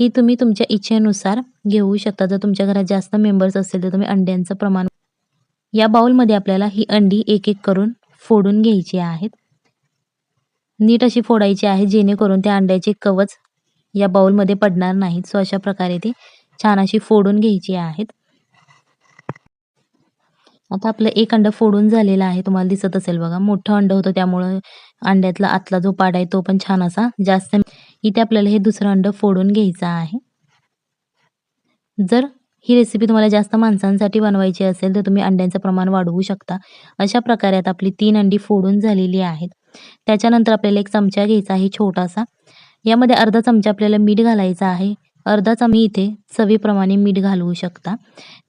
ही तुम्ही तुमच्या इच्छेनुसार घेऊ शकता. जर तुमच्या घरात जास्त मेंबर्स असेल तर तुम्ही अंड्यांचं प्रमाण या बाउलमध्ये आपल्याला ही अंडी एक एक करून फोडून घ्यायची आहेत. नीट अशी फोडायची आहे जेणेकरून त्या अंड्याचे कवच या बाउलमध्ये पडणार नाहीत. सो अशा प्रकारे ते छान अशी फोडून घ्यायची आहेत. आता आपलं एक अंड फोडून झालेलं आहे. तुम्हाला दिसत असेल बघा मोठं अंड होतं. त्यामुळं अंड्यातला आतला जो पाड आहे तो पण छान असा जास्त इथे आपल्याला हे दुसरं अंडं फोडून घ्यायचं आहे. जर ही रेसिपी तुम्हाला जास्त माणसांसाठी बनवायची असेल तर तुम्ही अंड्यांचं प्रमाण वाढवू शकता. अशा प्रकारे आता आपली तीन अंडी फोडून झालेली आहेत. त्याच्यानंतर आपल्याला एक चमचा घ्यायचा आहे छोटासा. यामध्ये अर्धा चमचा आपल्याला मीठ घालायचा आहे. अर्धा चमी इथे चवीप्रमाणे मीठ घालवू शकता.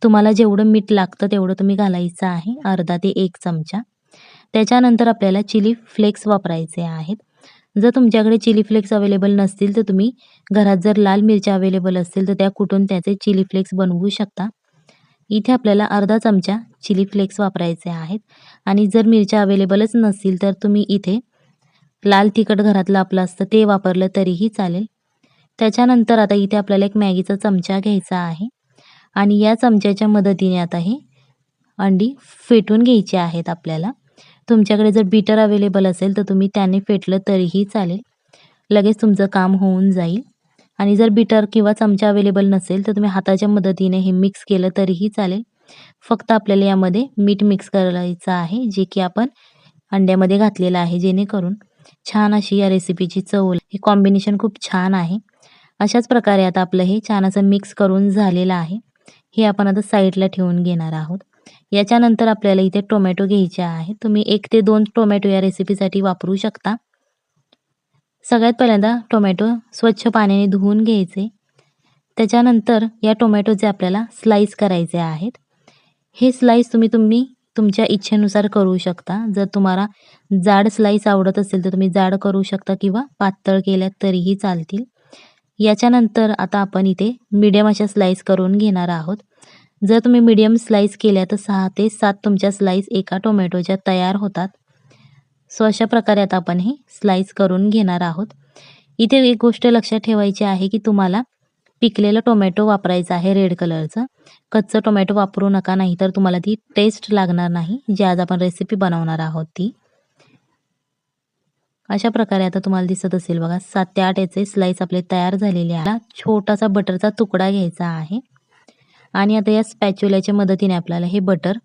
तुम्हाला जेवढं मीठ लागतं तेवढं तुम्ही घालायचं आहे. अर्धा ते एक चमचा. त्याच्यानंतर आपल्याला चिली फ्लेक्स वापरायचे आहेत. जर तुमच्याकडे चिली फ्लेक्स अवेलेबल नसतील तर तुम्ही घरात जर लाल मिरच्या अवेलेबल असतील तर त्या कुठून त्याचे चिली फ्लेक्स बनवू शकता. इथे आपल्याला अर्धा चमचा चिली फ्लेक्स वापरायचे आहेत. आणि जर मिरच्या अवेलेबलच नसतील तर तुम्ही इथे लाल तिखट घरातलं आपलं असतं ते वापरलं तरीही चालेल. त्याच्यानंतर आता इथे आपल्याला एक मॅगीचा चमचा घ्यायचा आहे. आणि या चमच्याच्या मदतीने आता हे अंडी फेटून घ्यायची आहेत आपल्याला. तुमच्याकडे जर बीटर अवेलेबल असेल तर तुम्ही त्याने फेटलं तरीही चालेल. लगेच तुमचं काम होऊन जाईल. आणि जर बीटर किंवा चमचा अवेलेबल नसेल तर तुम्ही हाताच्या मदतीने हे मिक्स केलं तरीही चालेल. फक्त आपल्याला यामध्ये मीठ मिक्स करायचं आहे जे की आपण अंड्यामध्ये घातलेलं आहे जेणेकरून छान अशी या रेसिपीची चव हे कॉम्बिनेशन खूप छान आहे. अशाच प्रकारे आता आपलं हे छान असं मिक्स करून झालेलं आहे. हे आपण आता साईडला ठेवून घेणार आहोत. याच्यानंतर आपल्याला इथे टोमॅटो घ्यायचे आहे. तुम्ही एक ते दोन टोमॅटो या रेसिपीसाठी वापरू शकता. सगळ्यात पहिल्यांदा टोमॅटो स्वच्छ पाण्याने धुवून घ्यायचे. त्याच्यानंतर या टोमॅटोचे आपल्याला स्लाईस करायचे आहेत हे स्लाईस तुम्ही तुम्ही तुमच्या इच्छेनुसार करू शकता. जर तुम्हाला जाड स्लाईस आवडत असेल तर तुम्ही जाड करू शकता किंवा पातळ केल्यात तरीही चालतील. याच्यानंतर आता आपण इथे मीडियम अशा स्लाईस करून घेणार आहोत. जर तुम्ही मीडियम स्लाईस केल्या तर सहा ते सात तुमच्या स्लाईस एका टोमॅटोच्या तयार होतात. सो अशा प्रकारे आता आपण हे स्लाईस करून घेणार आहोत. इथे एक गोष्ट लक्षात ठेवायची आहे की तुम्हाला पिकलेलं टोमॅटो वापरायचं आहे रेड कलरचं कच्चं टोमॅटो वापरू नका नाही तर तुम्हाला ती टेस्ट लागणार नाही जी आज आपण रेसिपी बनवणार आहोत ती. अशा प्रकारे आता तुम्हाला दिसत असेल बघा सात ते आठ याचे स्लाईस आपले तयार झालेले आहे. छोटासा बटरचा तुकडा घ्यायचा आहे. आणि आता या स्पॅच्युल्याच्या मदतीने आपल्याला हे बटर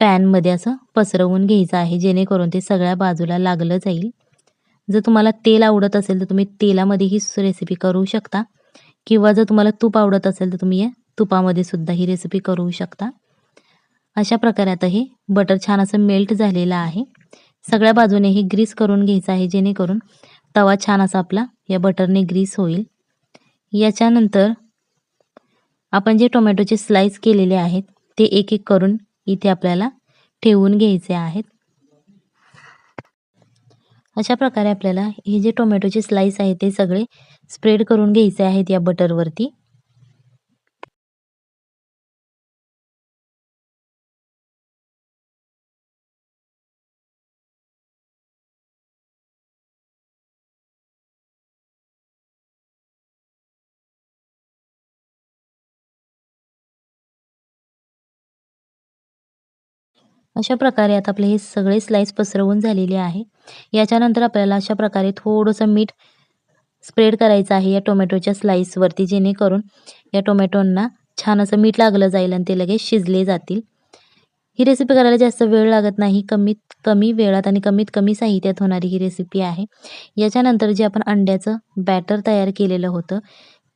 पॅनमध्ये असं पसरवून घ्यायचं आहे जेणेकरून ते सगळ्या बाजूला लागलं जाईल. जर तुम्हाला तेल आवडत असेल तर तुम्ही तेलामध्ये ही रेसिपी करू शकता. किंवा जर तुम्हाला तूप आवडत असेल तर तुम्ही या तुपामध्ये सुद्धा ही रेसिपी करू शकता. अशा प्रकारे आता हे बटर छान असं मेल्ट झालेलं आहे. सगळ्या बाजूने हे ग्रीस करून घ्यायचं आहे जेणेकरून तवा छान असा आपला या बटरने ग्रीस होईल. याच्यानंतर आपण जे टोमॅटोचे स्लाइस केलेले आहेत ते एक एक करून इथे आपल्याला ठेवून घ्यायचे आहेत. अशा प्रकारे आपल्याला हे जे टोमॅटोचे स्लाइस आहेत ते सगळे स्प्रेड करून घ्यायचे आहेत या बटरवरती अशा प्रकारे आता आपले हे सगळे स्लाइस पसरवून झालेले आहे. याच्यानंतर आपल्याला अशा प्रकारे थोडंसं मीठ स्प्रेड करायचं आहे या टोमॅटोच्या स्लाईसवरती जेणेकरून या टोमॅटोंना छान असं मीठ लागलं जाईल आणि ते लगेच शिजले जातील. ही रेसिपी करायला जास्त वेळ लागत नाही. कमीत कमी वेळात आणि कमीत कमी साहित्यात होणारी ही रेसिपी आहे. याच्यानंतर जे आपण अंड्याचं बॅटर तयार केलेलं होतं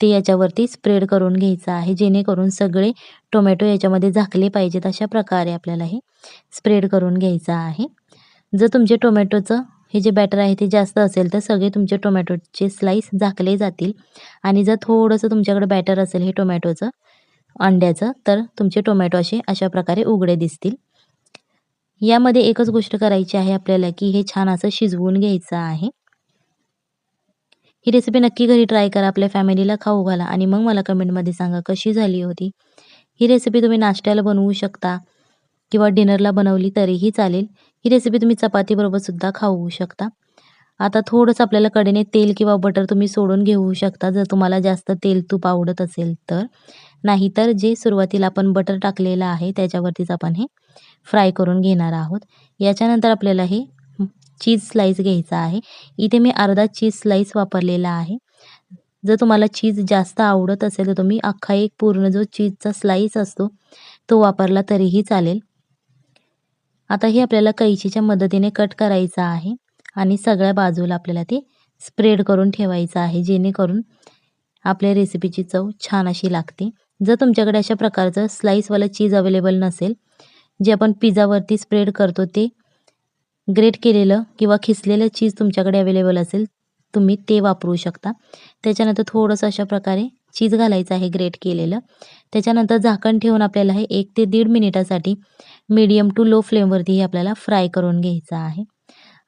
ते याच्यावरती स्प्रेड करून घ्यायचं आहे. जेणेकरून सगळे टोमॅटो याच्यामध्ये झाकले पाहिजेत अशा प्रकारे आपल्याला हे स्प्रेड करून घ्यायचं आहे. जर तुमचे टोमॅटोचं हे जे बॅटर आहे ते जास्त असेल तर सगळे तुमचे टोमॅटोचे स्लाईस झाकले जातील. आणि जर थोडंसं तुमच्याकडे बॅटर असेल हे टोमॅटोचं अंड्याचं तर तुमचे टोमॅटो असे अशा प्रकारे उघडे दिसतील. यामध्ये एकच गोष्ट करायची आहे आपल्याला की हे छान असं शिजवून घ्यायचं आहे. ही रेसिपी नक्की घरी ट्राय करा आपल्या फॅमिलीला खाऊ घाला आणि मग मला कमेंटमध्ये सांगा कशी झाली होती. ही रेसिपी तुम्ही नाश्त्याला बनवू शकता किंवा डिनरला बनवली तरीही चालेल. ही रेसिपी तुम्ही चपातीबरोबर सुद्धा खाऊ शकता. आता थोडंसं आपल्याला कडेने तेल किंवा बटर तुम्ही सोडून घेऊ शकता जर तुम्हाला जास्त तेल तूप आवडत असेल तर. नाहीतर जे सुरुवातीला आपण बटर टाकलेलं आहे त्याच्यावरतीच आपण हे फ्राय करून घेणार आहोत. याच्यानंतर आपल्याला हे चीज स्लाईस घ्यायचा आहे. इथे मी अर्धा चीज स्लाईस वापरलेला आहे. जर तुम्हाला चीज जास्त आवडत असेल तर तुम्ही अख्खा एक पूर्ण जो चीजचा स्लाईस असतो तो वापरला तरीही चालेल. आता हे आपल्याला कैचीच्या मदतीने कट करायचं आहे आणि सगळ्या बाजूला आपल्याला ते स्प्रेड करून ठेवायचं आहे जेणेकरून आपल्या रेसिपीची चव छान अशी लागते. जर तुमच्याकडे अशा प्रकारचं स्लाईसवालं चीज अवेलेबल नसेल जे आपण पिझावरती स्प्रेड करतो ते ग्रेट केलेलं किंवा खिसलेलं चीज तुमच्याकडे अवेलेबल असेल तुम्ही ते वापरू शकता. त्याच्यानंतर थोडंसं अशा प्रकारे चीज घालायचं आहे ग्रेट केलेलं. त्याच्यानंतर झाकण ठेवून आपल्याला हे एक ते दीड मिनिटासाठी मीडियम टू लो फ्लेमवरती आपल्याला फ्राय करून घ्यायचं आहे.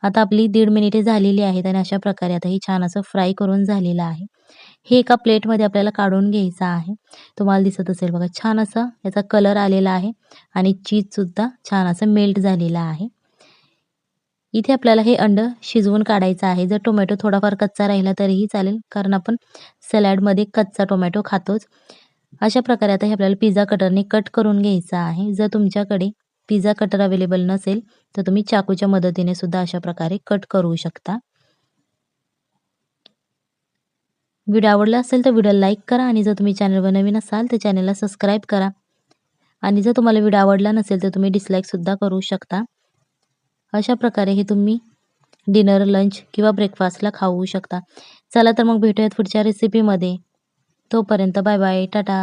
आता आपली दीड मिनिटे झालेली आहेत आणि अशा प्रकारे आता हे छान असं फ्राय करून झालेलं आहे. हे एका प्लेटमध्ये आपल्याला काढून घ्यायचं आहे. तुम्हाला दिसत असेल बघा छान असा याचा कलर आलेला आहे आणि चीजसुद्धा छान असं मेल्ट झालेलं आहे. इथे आपल्याला हे अंड शिजवून काढायचं आहे. जर टोमॅटो थोडाफार कच्चा राहिला तरीही चालेल कारण आपण सलॅडमध्ये कच्चा टोमॅटो खातोच. अशा प्रकारे आता हे आपल्याला पिझ्झा कटरने कट करून घ्यायचं आहे. जर तुमच्याकडे पिझ्झा कटर अवेलेबल नसेल तर तुम्ही चाकूच्या मदतीने सुद्धा अशा प्रकारे कट करू शकता. व्हिडिओ आवडला असेल तर व्हिडिओ लाईक करा आणि जर तुम्ही चॅनलवर नवीन असाल तर चॅनलला सबस्क्राईब करा. आणि जर तुम्हाला व्हिडिओ आवडला नसेल तर तुम्ही डिसलाईकसुद्धा करू शकता. अशा प्रकारे हे तुम्ही डिनर लंच किंवा ब्रेकफास्टला खाऊ शकता. चला तर मग भेटूयात पुढच्या रेसिपीमध्ये तोपर्यंत बाय बाय टाटा